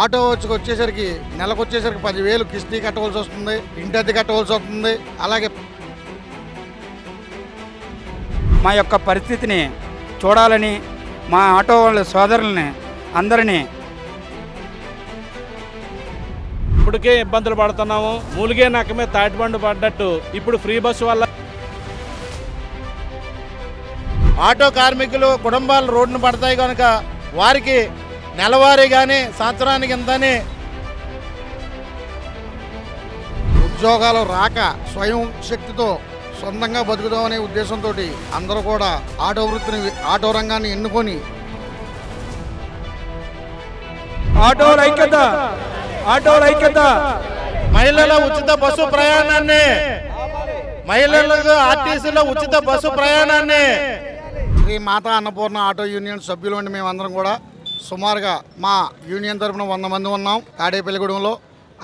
Auto వచ్చి వచ్చేసరికి నెలకు వచ్చేసరికి పదివేలు కిస్తీ కట్టవలసి వస్తుంది ఇంటి అద్దె కట్టవలసి వస్తుంది అలాగే మా యొక్క పరిస్థితిని చూడాలని మా ఆటో వాళ్ళ సోదరుల్ని అందరినీ ఇప్పటికే ఇబ్బందులు పడుతున్నాము. మూలిగే నక్కమే తాటిబండు పడ్డట్టు. ఇప్పుడు ఫ్రీ బస్సు వల్ల ఆటో కార్మికులు కుటుంబాలు రోడ్డున పడతాయి కనుక వారికి నెలవారీ కానీ సంవత్సరానికి ఇంతని ఉద్యోగాలు రాక స్వయం శక్తితో సొంతంగా బతుకుదామనే ఉద్దేశంతో అందరూ కూడా ఆటో వృత్తిని ఆటో రంగాన్ని ఎన్నుకొని ఆటోల ఐక్యత ఆటోల ఐక్యత. మహిళల ఉచిత బస్సు ప్రయాణాన్ని మహిళలకు ఆర్టీసీలో ఉచిత బస్సు ప్రయాణాన్ని. శ్రీ మాతా అన్నపూర్ణ ఆటో యూనియన్ సభ్యులు మేమందరం కూడా. సుమారుగా మా యూనియన్ తరపున వంద మంది ఉన్నాం తాడేపల్లిగూడెంలో.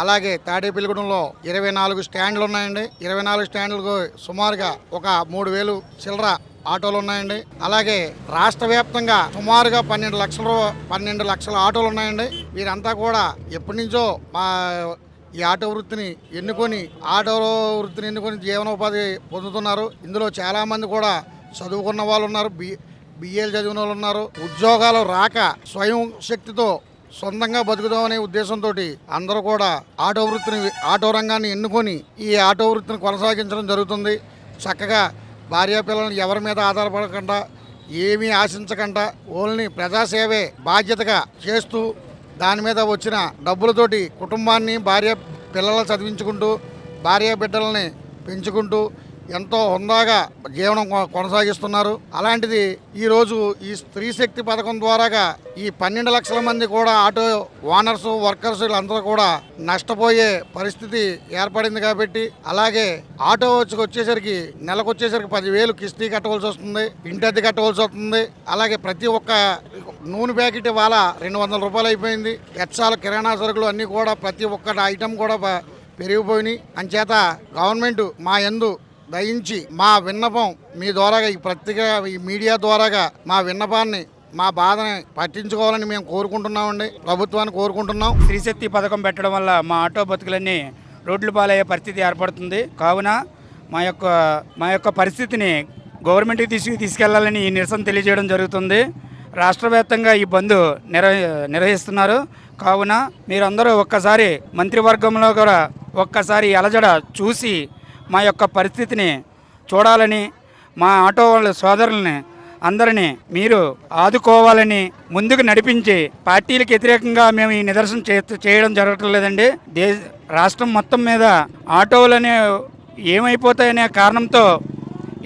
అలాగే తాడేపల్లిగూడెంలో ఇరవై నాలుగు స్టాండ్లు ఉన్నాయండి. ఇరవై నాలుగు స్టాండ్లకు సుమారుగా ఒక మూడు వేలు చిల్లర ఆటోలు ఉన్నాయండి. అలాగే రాష్ట్ర వ్యాప్తంగా సుమారుగా పన్నెండు లక్షల పన్నెండు లక్షల ఆటోలు ఉన్నాయండి. వీరంతా కూడా ఎప్పటి నుంచో మా ఈ ఆటో వృత్తిని ఎన్నుకొని ఆటో వృత్తిని ఎన్నుకొని జీవనోపాధి పొందుతున్నారు. ఇందులో చాలామంది కూడా చదువుకున్న వాళ్ళు ఉన్నారు బి బిఏలు చదివిన వాళ్ళు ఉన్నారు. ఉద్యోగాలు రాక స్వయం శక్తితో సొంతంగా బతుకుదామనే ఉద్దేశంతో అందరూ కూడా ఆటో వృత్తిని ఆటో రంగాన్ని ఎన్నుకొని ఈ ఆటో వృత్తిని కొనసాగించడం జరుగుతుంది. చక్కగా భార్యా పిల్లల్ని ఎవరి మీద ఆధారపడకుండా ఏమీ ఆశించకుండా ఓన్లీ ప్రజాసేవే బాధ్యతగా చేస్తూ దాని మీద వచ్చిన డబ్బులతోటి కుటుంబాన్ని భార్య పిల్లలు చదివించుకుంటూ భార్య బిడ్డలని పెంచుకుంటూ ఎంతో హుందాగా జీవనం కొనసాగిస్తున్నారు. అలాంటిది ఈరోజు ఈ స్త్రీ శక్తి పథకం ద్వారాగా ఈ పన్నెండు లక్షల మంది కూడా ఆటో ఓనర్స్ వర్కర్స్ వీళ్ళందరూ కూడా నష్టపోయే పరిస్థితి ఏర్పడింది కాబట్టి అలాగే ఆటో వచ్చి వచ్చేసరికి నెలకు వచ్చేసరికి పదివేలు కిస్తీ కట్టవలసి వస్తుంది ఇంటద్దె కట్టవలసి వస్తుంది. అలాగే ప్రతి ఒక్క నూనె ప్యాకెట్ ఇవాళ రెండు వందల రూపాయలు అయిపోయింది. ఎచ్చాల కిరాణా సరుకులు అన్నీ కూడా ప్రతి ఒక్క ఐటెం కూడా పెరిగిపోయినాయి. అంచేత గవర్నమెంట్ మా యందు దయించి మా విన్నపం మీ ద్వారాగా ఈ పత్రిక ఈ మీడియా ద్వారాగా మా విన్నపాన్ని మా బాధని పట్టించుకోవాలని మేము కోరుకుంటున్నామండి. ప్రభుత్వాన్ని కోరుకుంటున్నాం. స్త్రీశక్తి పథకం పెట్టడం వల్ల మా ఆటో బతుకులన్నీ రోడ్లు పాలయ్యే పరిస్థితి ఏర్పడుతుంది. కావున మా యొక్క మా యొక్క పరిస్థితిని గవర్నమెంట్కి తీసుకు తీసుకెళ్ళాలని ఈ నిరసన తెలియజేయడం జరుగుతుంది. రాష్ట్ర వ్యాప్తంగా ఈ బంద్ నిర్వ నిర్వహిస్తున్నారు. కావున మీరందరూ ఒక్కసారి మంత్రివర్గంలో కూడా ఒక్కసారి అలజడ చూసి మా యొక్క పరిస్థితిని చూడాలని మా ఆటో వాళ్ళ సోదరుల్ని అందరినీ మీరు ఆదుకోవాలని ముందుకు నడిపించి పార్టీలకు వ్యతిరేకంగా మేము ఈ నిదర్శనం చే చేయడం జరగటం లేదండి. దేశ రాష్ట్రం మొత్తం మీద ఆటోలనే ఏమైపోతాయనే కారణంతో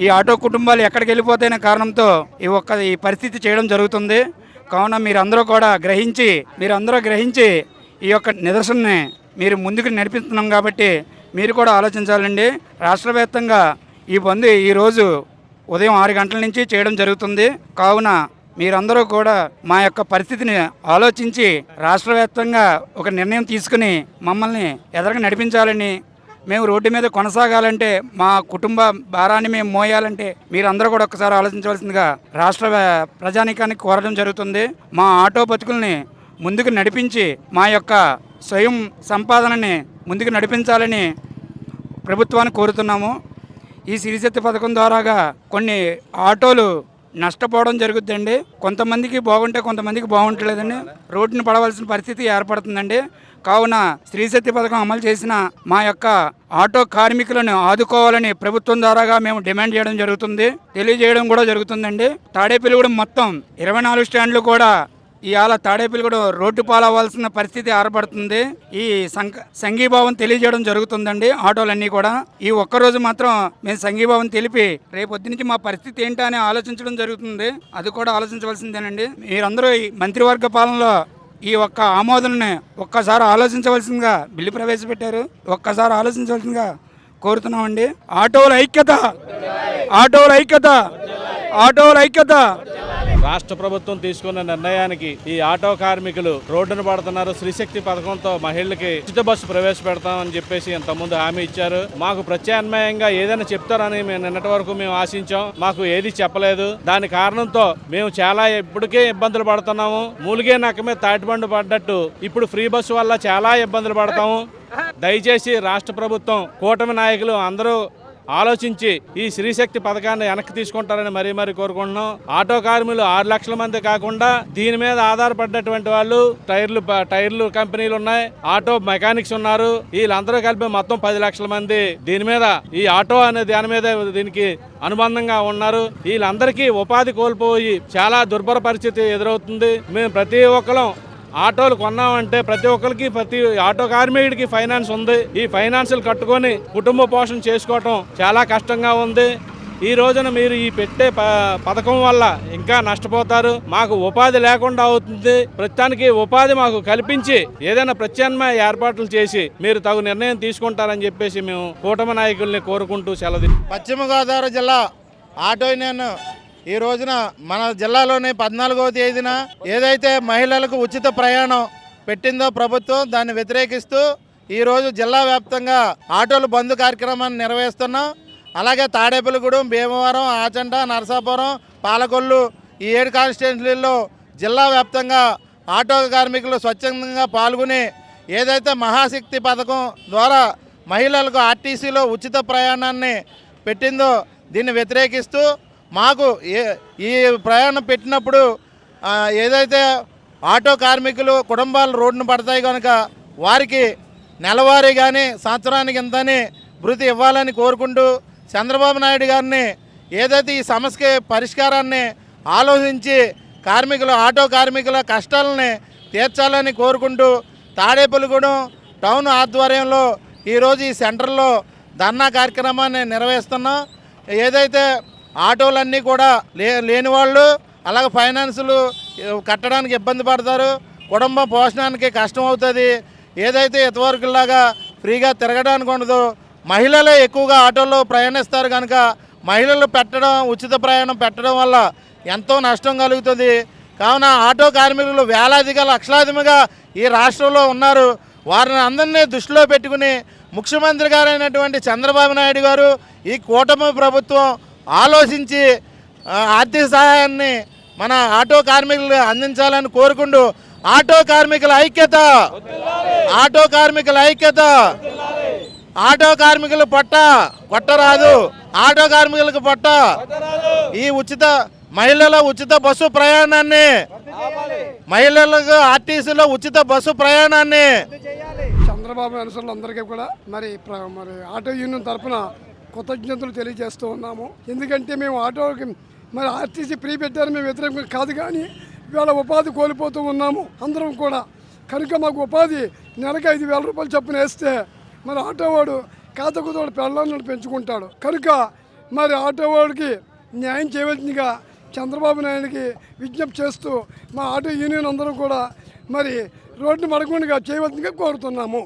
ఈ ఆటో కుటుంబాలు ఎక్కడికి వెళ్ళిపోతాయనే కారణంతో ఈ ఒక్క ఈ పరిస్థితి చేయడం జరుగుతుంది. కావున మీరందరూ కూడా గ్రహించి మీరందరూ గ్రహించి ఈ యొక్క నిదర్శనని మీరు ముందుకు నడిపిస్తున్నాం కాబట్టి మీరు కూడా ఆలోచించాలండి. రాష్ట్ర వ్యాప్తంగా ఈ బంద్ ఈరోజు ఉదయం ఆరు గంటల నుంచి చేయడం జరుగుతుంది. కావున మీరందరూ కూడా మా యొక్క పరిస్థితిని ఆలోచించి రాష్ట్ర వ్యాప్తంగా ఒక నిర్ణయం తీసుకుని మమ్మల్ని ఎదరగా నడిపించాలని మేము రోడ్డు మీద కొనసాగాలంటే మా కుటుంబ భారాన్ని మేము మోయాలంటే మీరందరూ కూడా ఒక్కసారి ఆలోచించవలసిందిగా రాష్ట్ర వ్య- ప్రజానీకానికి కోరడం జరుగుతుంది. మా ఆటో బతుకుల్ని ముందుకు నడిపించి మా యొక్క స్వయం సంపాదనని ముందుకు నడిపించాలని ప్రభుత్వాన్ని కోరుతున్నాము. ఈ సిరిశక్తి పథకం ద్వారాగా కొన్ని ఆటోలు నష్టపోవడం జరుగుద్దండి కొంతమందికి బాగుంటే కొంతమందికి బాగుంటలేదండి. రోడ్డుని పడవలసిన పరిస్థితి ఏర్పడుతుందండి. కావున స్త్రీశక్తి పథకం అమలు చేసిన మా యొక్క ఆటో కార్మికులను ఆదుకోవాలని ప్రభుత్వం ద్వారాగా మేము డిమాండ్ చేయడం జరుగుతుంది. తెలియజేయడం కూడా జరుగుతుందండి. తాడేపల్లిగూడెం మొత్తం ఇరవై నాలుగు స్టాండ్లు కూడా ఇవాళ తాడేపల్లిగూడ రోడ్డు పాలవ్వాల్సిన పరిస్థితి ఏర్పడుతుంది. ఈ సంఘీభావం తెలియజేయడం జరుగుతుందండి ఆటోలన్నీ కూడా. ఈ ఒక్కరోజు మాత్రం మేము సంఘీభావం తెలిపి రేపొద్దు నుంచి మా పరిస్థితి ఏంటా అని ఆలోచించడం జరుగుతుంది. అది కూడా ఆలోచించవలసిందేనండి. మీరందరూ ఈ మంత్రివర్గ పాలనలో ఈ ఒక్క ఆమోదనని ఒక్కసారి ఆలోచించవలసిందిగా బిల్లు ప్రవేశపెట్టారు. ఒక్కసారి ఆలోచించవలసిందిగా కోరుతున్నామండి. ఆటోల ఐక్యత! ఆటోల ఐక్యత! ఆటోల ఐక్యత! రాష్ట్ర ప్రభుత్వం తీసుకున్న నిర్ణయానికి ఈ ఆటో కార్మికులు రోడ్డున పడుతున్నారు. శ్రీశక్తి పథకంతో మహిళలకి ఉచిత బస్సు ప్రవేశపెడతామని చెప్పేసి ఇంతకుముందు హామీ ఇచ్చారు. మాకు ప్రత్యామ్నాయంగా ఏదైనా చెప్తారని మేము నిన్నటి వరకు మేము ఆశించాం. మాకు ఏది చెప్పలేదు. దాని కారణంతో మేము చాలా ఇప్పటికే ఇబ్బందులు పడుతున్నాము. మూలిగే నక్కమే తాటిబండు పడ్డట్టు ఇప్పుడు ఫ్రీ బస్సు వల్ల చాలా ఇబ్బందులు పడతాము. దయచేసి రాష్ట్ర ప్రభుత్వం కూటమి నాయకులు అందరూ ఆలోచించి ఈ శ్రీశక్తి పథకాన్ని వెనక్కి తీసుకుంటారని మరీ మరీ కోరుకుంటున్నాం. ఆటో కార్మికులు ఆరు లక్షల మంది కాకుండా దీని మీద ఆధారపడ్డటువంటి వాళ్ళు టైర్లు టైర్లు కంపెనీలు ఉన్నాయి ఆటో మెకానిక్స్ ఉన్నారు. వీళ్ళందరూ కలిపి మొత్తం పది లక్షల మంది దీని మీద ఈ ఆటో అనే దాని మీద దీనికి అనుబంధంగా ఉన్నారు. వీళ్ళందరికీ ఉపాధి కోల్పోయి చాలా దుర్భర పరిస్థితి ఎదురవుతుంది. మేము ప్రతి ఒక్కరం ఆటోలు కొన్నామంటే ప్రతి ఒక్కరికి ప్రతి ఆటో కార్మికుడికి ఫైనాన్స్ ఉంది. ఈ ఫైనాన్సులు కట్టుకొని కుటుంబ పోషణ చేసుకోవటం చాలా కష్టంగా ఉంది. ఈ రోజున మీరు ఈ పెట్టే ప- పథకం వల్ల ఇంకా నష్టపోతారు. మాకు ఉపాధి లేకుండా అవుతుంది. ప్రస్తుతానికి ఉపాధి మాకు కల్పించి ఏదైనా ప్రత్యామ్నాయ ఏర్పాట్లు చేసి మీరు తగు నిర్ణయం తీసుకుంటారని చెప్పేసి మేము కూటమి నాయకుల్ని కోరుకుంటూ సెలవు పశ్చిమ గోదావరి జిల్లా ఆటో యూనియన్ ఈ రోజున మన జిల్లాలోని పద్నాలుగవ తేదీన ఏదైతే మహిళలకు ఉచిత ప్రయాణం పెట్టిందో ప్రభుత్వం దాన్ని వ్యతిరేకిస్తూ ఈరోజు జిల్లా వ్యాప్తంగా ఆటోలు బంద్ కార్యక్రమాన్ని నిర్వహిస్తున్నాం. అలాగే తాడేపల్లిగూడెం భీమవరం ఆచంట నరసాపురం పాలకొల్లు ఈ ఏడు కాన్స్టిట్యున్సీల్లో జిల్లా వ్యాప్తంగా ఆటో కార్మికులు స్వచ్ఛందంగా పాల్గొని ఏదైతే మహాశక్తి పథకం ద్వారా మహిళలకు ఆర్టీసీలో ఉచిత ప్రయాణాన్ని పెట్టిందో దీన్ని వ్యతిరేకిస్తూ మాకు ఏ ఈ ప్రయాణం పెట్టినప్పుడు ఏదైతే ఆటో కార్మికులు కుటుంబాలు రోడ్డున పడతాయి కనుక వారికి నెలవారీ కానీ సంవత్సరానికి ఇంతని భృతి ఇవ్వాలని కోరుకుంటూ చంద్రబాబు నాయుడు గారిని ఏదైతే ఈ సమస్య పరిష్కారాన్ని ఆలోచించి కార్మికులు ఆటో కార్మికుల కష్టాలని తీర్చాలని కోరుకుంటూ తాడేపల్లిగూడెం టౌన్ ఆధ్వర్యంలో ఈరోజు ఈ సెంటర్లో ధర్నా కార్యక్రమాన్ని నిర్వహిస్తున్నాం. ఏదైతే ఆటోలన్నీ కూడా లే లేని వాళ్ళు అలాగే ఫైనాన్సులు కట్టడానికి ఇబ్బంది పడతారు. కుటుంబ పోషణానికి కష్టం అవుతుంది. ఏదైతే ఇంతవరకులాగా ఫ్రీగా తిరగడానికి ఉండదు మహిళలే ఎక్కువగా ఆటోల్లో ప్రయాణిస్తారు కనుక మహిళలు పెట్టడం ఉచిత ప్రయాణం పెట్టడం వల్ల ఎంతో నష్టం కలుగుతుంది. కావున ఆటో కార్మికులు వేలాదిగా లక్షలాదిగా ఈ రాష్ట్రంలో ఉన్నారు. వారిని అందరినీ దృష్టిలో పెట్టుకుని ముఖ్యమంత్రి గారైనటువంటి చంద్రబాబు నాయుడు గారు ఈ కూటమి ప్రభుత్వం ఆలోచించి ఆర్థిక సహాయాన్ని మన ఆటో కార్మికులు అందించాలని కోరుకుంటూ ఆటో కార్మికుల ఐక్యత ఆటో కార్మికుల ఐక్యత ఆటో కార్మికులు పట్ట కొట్టరాదు ఆటో కార్మికులకు పట్ట. ఈ ఉచిత మహిళల ఉచిత బస్సు ప్రయాణాన్ని మహిళలకు ఆర్టీసీలో ఉచిత బస్సు ప్రయాణాన్ని. చంద్రబాబు అనుసరులందరికీ కూడా మరి మరి ఆటో యూనియన్ తరఫున కృతజ్ఞతలు తెలియజేస్తూ ఉన్నాము. ఎందుకంటే మేము ఆటోకి మరి ఆర్టీసీ ఫ్రీ పెట్టారు మేము వ్యతిరేకం కాదు కానీ ఇవాళ ఉపాధి కోల్పోతూ ఉన్నాము. అందరం కూడా. కనుక మాకు ఉపాధి నెలకు ఐదు వేల రూపాయలు చొప్పున వేస్తే మరి ఆటోవాడు కాతకుతోడు పెళ్ళాలను పెంచుకుంటాడు. కనుక మరి ఆటోవాడికి న్యాయం చేయవలసిందిగా చంద్రబాబు నాయుడికి విజ్ఞప్తి చేస్తూ మా ఆటో యూనియన్ అందరం కూడా మరి రోడ్డు మడకుండా చేయవలసిందిగా కోరుతున్నాము.